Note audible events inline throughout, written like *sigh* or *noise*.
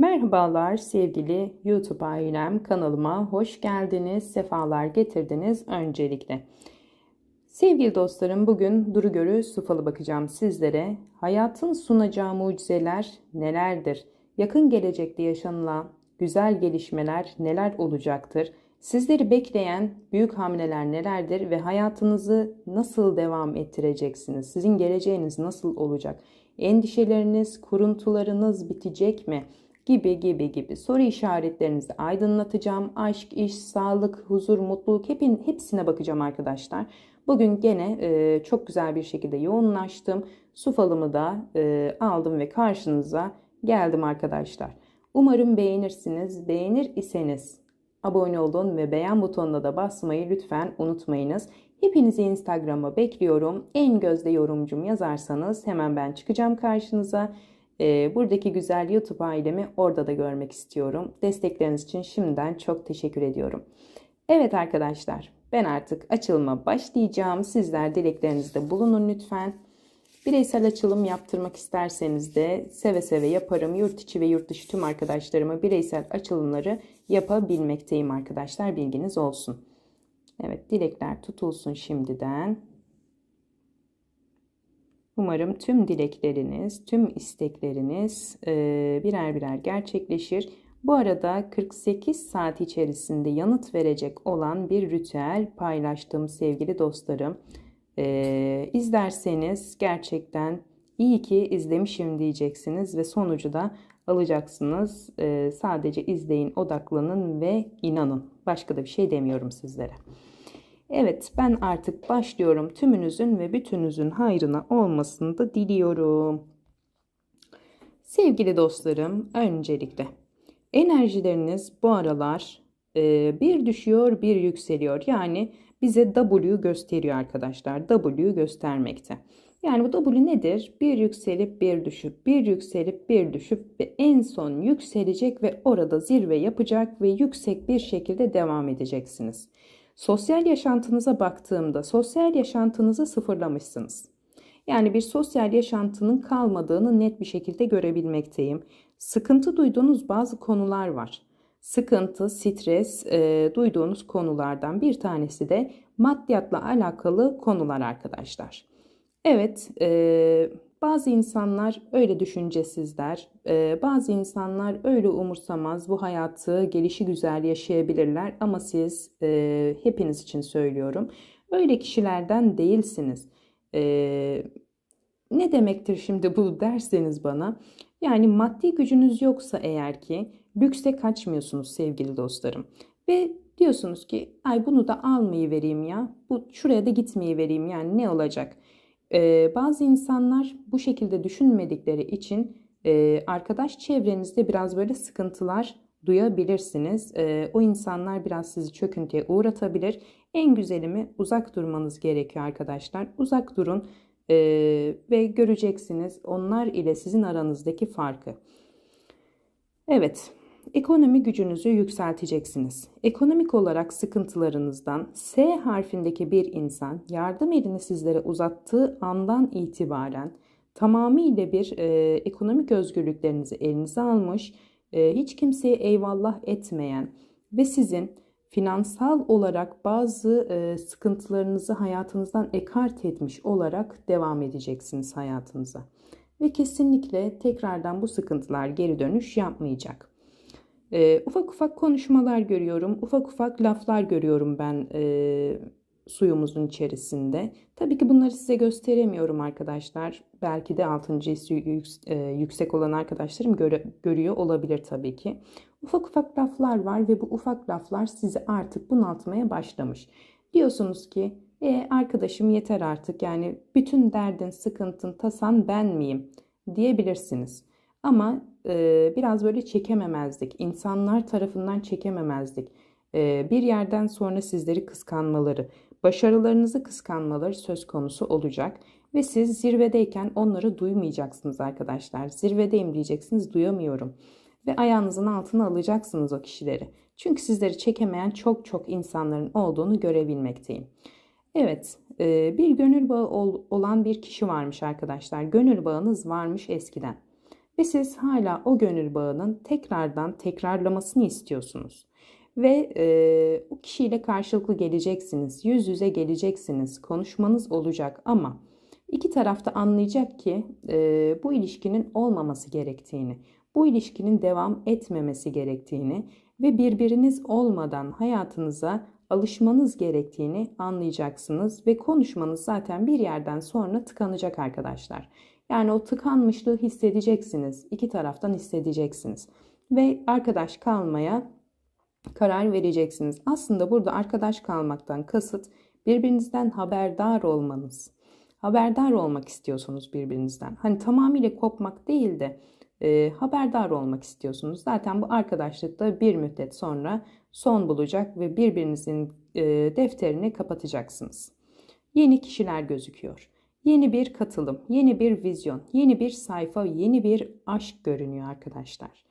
Merhabalar sevgili YouTube ailem kanalıma hoş geldiniz, sefalar getirdiniz öncelikle. Sevgili dostlarım bugün duru görü su falı bakacağım sizlere. Hayatın sunacağı mucizeler nelerdir? Yakın gelecekte yaşanılan güzel gelişmeler neler olacaktır? Sizleri bekleyen büyük hamleler nelerdir ve hayatınızı nasıl devam ettireceksiniz? Sizin geleceğiniz nasıl olacak? Endişeleriniz, kuruntularınız bitecek mi? Gibi gibi gibi soru işaretlerinizi aydınlatacağım. Aşk, iş, sağlık, huzur, mutluluk hepin, hepsine bakacağım arkadaşlar. Bugün gene e, çok güzel bir şekilde yoğunlaştım. Su falımı da e, aldım ve karşınıza geldim arkadaşlar. Umarım beğenirsiniz. Beğenir iseniz abone olun ve beğen butonuna da basmayı lütfen unutmayınız. Hepinizi Instagram'a bekliyorum. En gözde yorumcum yazarsanız hemen ben çıkacağım karşınıza. Ee, buradaki güzel YouTube ailemi orada da görmek istiyorum. Destekleriniz için şimdiden çok teşekkür ediyorum. Evet arkadaşlar ben artık açılıma başlayacağım. Sizler dileklerinizde bulunun lütfen. Bireysel açılım yaptırmak isterseniz de seve seve yaparım. Yurt içi ve yurt dışı tüm arkadaşlarıma bireysel açılımları yapabilmekteyim arkadaşlar. Bilginiz olsun. Evet dilekler tutulsun şimdiden. Umarım tüm dilekleriniz, tüm istekleriniz birer birer gerçekleşir. Bu arada 48 saat içerisinde yanıt verecek olan bir ritüel paylaştım sevgili dostlarım. Ee, izlerseniz gerçekten iyi ki izlemişim diyeceksiniz ve sonucu da alacaksınız. Ee, sadece izleyin, odaklanın ve inanın. Başka da bir şey demiyorum sizlere. Evet ben artık başlıyorum. Tümünüzün ve bütünüzün hayrına olmasını da diliyorum. Sevgili dostlarım öncelikle enerjileriniz bu aralar e, bir düşüyor bir yükseliyor. Yani bize W gösteriyor arkadaşlar. W göstermekte. Yani bu W nedir? Bir yükselip bir düşüp, bir yükselip bir düşüp ve en son yükselecek ve orada zirve yapacak ve yüksek bir şekilde devam edeceksiniz. Sosyal yaşantınıza baktığımda sosyal yaşantınızı sıfırlamışsınız. Yani bir sosyal yaşantının kalmadığını net bir şekilde görebilmekteyim. Sıkıntı duyduğunuz bazı konular var. Sıkıntı, stres e, duyduğunuz konulardan bir tanesi de maddiyatla alakalı konular arkadaşlar. Evet, e, bazı insanlar öyle düşüncesizler, e, bazı insanlar öyle umursamaz, bu hayatı gelişi güzel yaşayabilirler ama siz e, hepiniz için söylüyorum, öyle kişilerden değilsiniz. E, ne demektir şimdi bu derseniz bana, yani maddi gücünüz yoksa eğer ki lükse kaçmıyorsunuz sevgili dostlarım ve diyorsunuz ki ay bunu da almayı vereyim ya, bu şuraya da gitmeyi vereyim yani ne olacak? Bazı insanlar bu şekilde düşünmedikleri için arkadaş çevrenizde biraz böyle sıkıntılar duyabilirsiniz. O insanlar biraz sizi çöküntüye uğratabilir. En güzeli mi uzak durmanız gerekiyor arkadaşlar. Uzak durun ve göreceksiniz onlar ile sizin aranızdaki farkı. Evet, Ekonomi gücünüzü yükselteceksiniz. Ekonomik olarak sıkıntılarınızdan S harfindeki bir insan yardım elini sizlere uzattığı andan itibaren tamamıyla bir e, ekonomik özgürlüklerinizi elinize almış, e, hiç kimseye eyvallah etmeyen ve sizin finansal olarak bazı e, sıkıntılarınızı hayatınızdan ekart etmiş olarak devam edeceksiniz hayatınıza. Ve kesinlikle tekrardan bu sıkıntılar geri dönüş yapmayacak. E, ufak ufak konuşmalar görüyorum, ufak ufak laflar görüyorum ben e, suyumuzun içerisinde. Tabii ki bunları size gösteremiyorum arkadaşlar. Belki de 6. hissi yüksek olan arkadaşlarım göre, görüyor olabilir tabii ki. Ufak ufak laflar var ve bu ufak laflar sizi artık bunaltmaya başlamış. Diyorsunuz ki e, arkadaşım yeter artık yani bütün derdin, sıkıntın, tasan ben miyim diyebilirsiniz. Ama e, biraz böyle çekememezdik. İnsanlar tarafından çekememezdik. E, bir yerden sonra sizleri kıskanmaları, başarılarınızı kıskanmaları söz konusu olacak. Ve siz zirvedeyken onları duymayacaksınız arkadaşlar. Zirvedeyim diyeceksiniz, duyamıyorum. Ve ayağınızın altına alacaksınız o kişileri. Çünkü sizleri çekemeyen çok çok insanların olduğunu görebilmekteyim. Evet, bir gönül bağı olan bir kişi varmış arkadaşlar. Gönül bağınız varmış eskiden. Ve siz hala o gönül bağının tekrardan tekrarlamasını istiyorsunuz. Ve e, o kişiyle karşılıklı geleceksiniz, yüz yüze geleceksiniz, konuşmanız olacak ama iki tarafta anlayacak ki e, bu ilişkinin olmaması gerektiğini, bu ilişkinin devam etmemesi gerektiğini ve birbiriniz olmadan hayatınıza alışmanız gerektiğini anlayacaksınız ve konuşmanız zaten bir yerden sonra tıkanacak arkadaşlar. Yani o tıkanmışlığı hissedeceksiniz. iki taraftan hissedeceksiniz. Ve arkadaş kalmaya karar vereceksiniz. Aslında burada arkadaş kalmaktan kasıt birbirinizden haberdar olmanız. Haberdar olmak istiyorsunuz birbirinizden. Hani tamamıyla kopmak değil de e, haberdar olmak istiyorsunuz. Zaten bu arkadaşlıkta bir müddet sonra son bulacak ve birbirinizin e, defterini kapatacaksınız. Yeni kişiler gözüküyor. Yeni bir katılım, yeni bir vizyon, yeni bir sayfa, yeni bir aşk görünüyor arkadaşlar.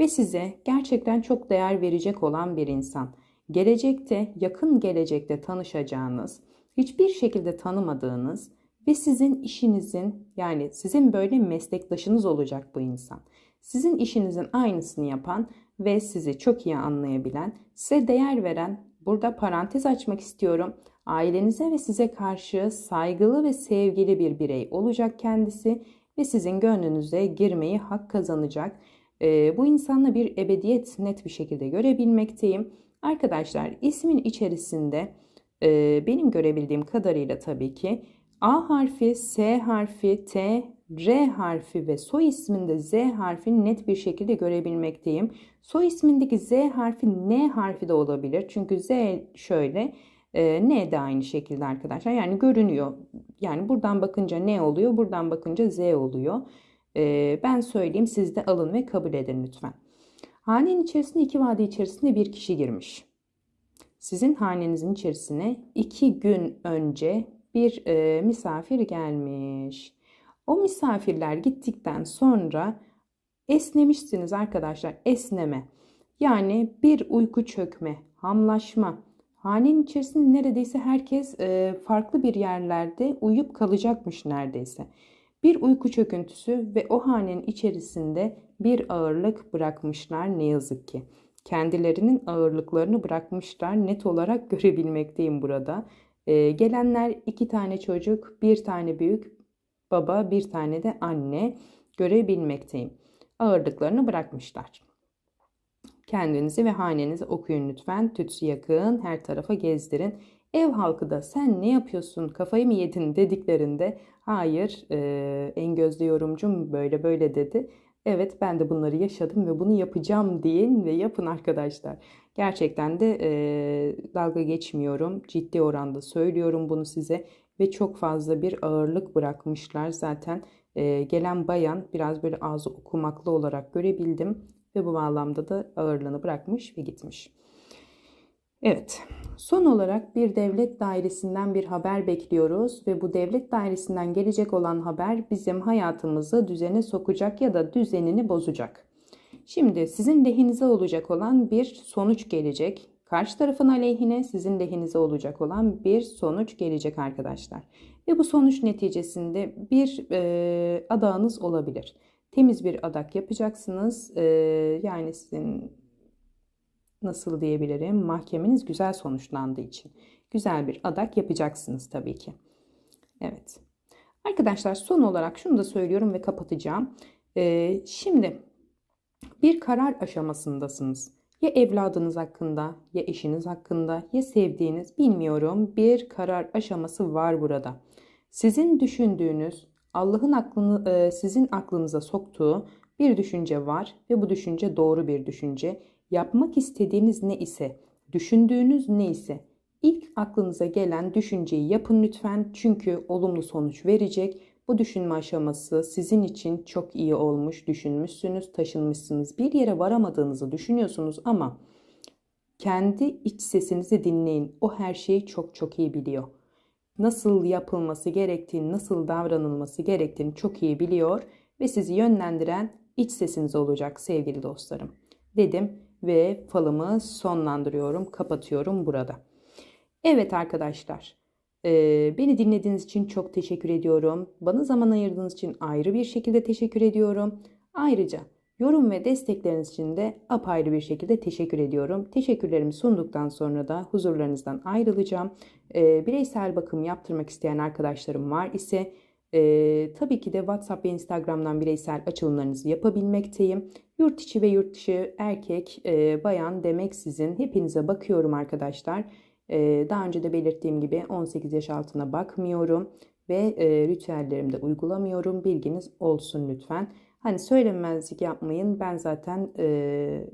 Ve size gerçekten çok değer verecek olan bir insan. Gelecekte, yakın gelecekte tanışacağınız, hiçbir şekilde tanımadığınız ve sizin işinizin yani sizin böyle meslektaşınız olacak bu insan. Sizin işinizin aynısını yapan ve sizi çok iyi anlayabilen, size değer veren, burada parantez açmak istiyorum. Ailenize ve size karşı saygılı ve sevgili bir birey olacak kendisi ve sizin gönlünüze girmeyi hak kazanacak. E, bu insanla bir ebediyet net bir şekilde görebilmekteyim. Arkadaşlar ismin içerisinde e, benim görebildiğim kadarıyla tabii ki A harfi, S harfi, T, R harfi ve soy isminde Z harfini net bir şekilde görebilmekteyim. Soy ismindeki Z harfi N harfi de olabilir. Çünkü Z şöyle, e, N de aynı şekilde arkadaşlar. Yani görünüyor. Yani buradan bakınca N oluyor, buradan bakınca Z oluyor. E, ben söyleyeyim siz de alın ve kabul edin lütfen. Hanenin içerisinde iki vade içerisinde bir kişi girmiş. Sizin hanenizin içerisine iki gün önce bir e, misafir gelmiş. O misafirler gittikten sonra esnemişsiniz arkadaşlar. Esneme. Yani bir uyku çökme, hamlaşma. Hanenin içerisinde neredeyse herkes e, farklı bir yerlerde uyuyup kalacakmış neredeyse. Bir uyku çöküntüsü ve o hanenin içerisinde bir ağırlık bırakmışlar ne yazık ki. Kendilerinin ağırlıklarını bırakmışlar net olarak *laughs* görebilmekteyim burada. Ee, gelenler iki tane çocuk, bir tane büyük baba, bir tane de anne görebilmekteyim. Ağırlıklarını bırakmışlar. Kendinizi ve hanenizi okuyun lütfen. Tütsü yakın, her tarafa gezdirin. Ev halkı da sen ne yapıyorsun kafayı mı yedin dediklerinde hayır e, en gözde yorumcum böyle böyle dedi. Evet ben de bunları yaşadım ve bunu yapacağım deyin ve yapın arkadaşlar. Gerçekten de e, dalga geçmiyorum. Ciddi oranda söylüyorum bunu size ve çok fazla bir ağırlık bırakmışlar. Zaten e, gelen bayan biraz böyle ağzı okumaklı olarak görebildim ve bu bağlamda da ağırlığını bırakmış ve gitmiş. Evet, son olarak bir devlet dairesinden bir haber bekliyoruz ve bu devlet dairesinden gelecek olan haber bizim hayatımızı düzene sokacak ya da düzenini bozacak. Şimdi sizin lehinize olacak olan bir sonuç gelecek. Karşı tarafın aleyhine sizin lehinize olacak olan bir sonuç gelecek arkadaşlar. Ve bu sonuç neticesinde bir e, adağınız olabilir. Temiz bir adak yapacaksınız. E, yani sizin nasıl diyebilirim mahkemeniz güzel sonuçlandığı için. Güzel bir adak yapacaksınız tabii ki. Evet. Arkadaşlar son olarak şunu da söylüyorum ve kapatacağım. Ee, şimdi bir karar aşamasındasınız. Ya evladınız hakkında, ya eşiniz hakkında, ya sevdiğiniz bilmiyorum bir karar aşaması var burada. Sizin düşündüğünüz, Allah'ın aklını e, sizin aklınıza soktuğu bir düşünce var ve bu düşünce doğru bir düşünce. Yapmak istediğiniz ne ise, düşündüğünüz ne ise ilk aklınıza gelen düşünceyi yapın lütfen çünkü olumlu sonuç verecek bu düşünme aşaması sizin için çok iyi olmuş, düşünmüşsünüz, taşınmışsınız. Bir yere varamadığınızı düşünüyorsunuz ama kendi iç sesinizi dinleyin. O her şeyi çok çok iyi biliyor. Nasıl yapılması gerektiğini, nasıl davranılması gerektiğini çok iyi biliyor ve sizi yönlendiren iç sesiniz olacak sevgili dostlarım. Dedim ve falımı sonlandırıyorum, kapatıyorum burada. Evet arkadaşlar, Beni dinlediğiniz için çok teşekkür ediyorum. Bana zaman ayırdığınız için ayrı bir şekilde teşekkür ediyorum. Ayrıca yorum ve destekleriniz için de apayrı bir şekilde teşekkür ediyorum. Teşekkürlerimi sunduktan sonra da huzurlarınızdan ayrılacağım. Ee, bireysel bakım yaptırmak isteyen arkadaşlarım var ise e, tabii ki de WhatsApp ve Instagram'dan bireysel açılımlarınızı yapabilmekteyim. Yurt içi ve yurt dışı erkek, e, bayan demeksizin hepinize bakıyorum arkadaşlar. E, daha önce de belirttiğim gibi 18 yaş altına bakmıyorum ve e, ritüellerimi de uygulamıyorum. Bilginiz olsun lütfen. Hani söylemezlik yapmayın. Ben zaten e,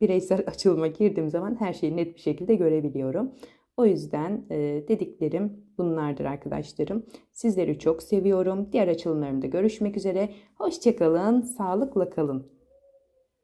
bireysel *laughs* açılıma girdiğim zaman her şeyi net bir şekilde görebiliyorum. O yüzden e, dediklerim bunlardır arkadaşlarım. Sizleri çok seviyorum. Diğer açılımlarımda görüşmek üzere. Hoşçakalın, sağlıkla kalın.